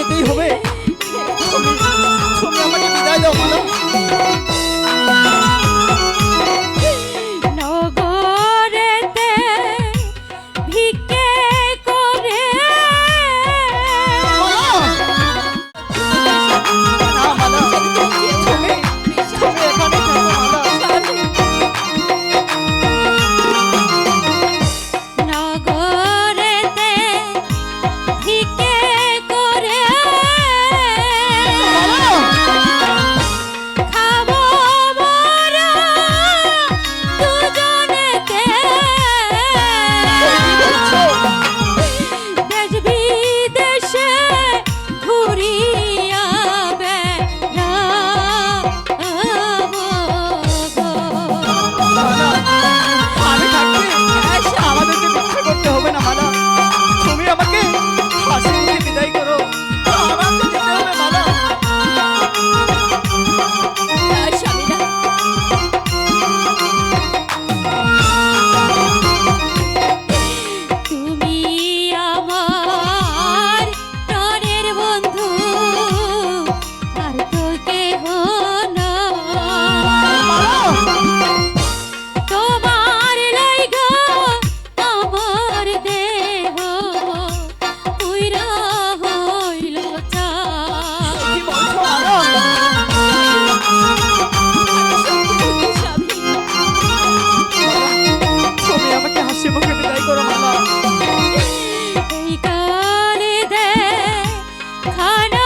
যেতেই হবে। তুমি আমাকে বিদায় দাও মানব ಸಹನ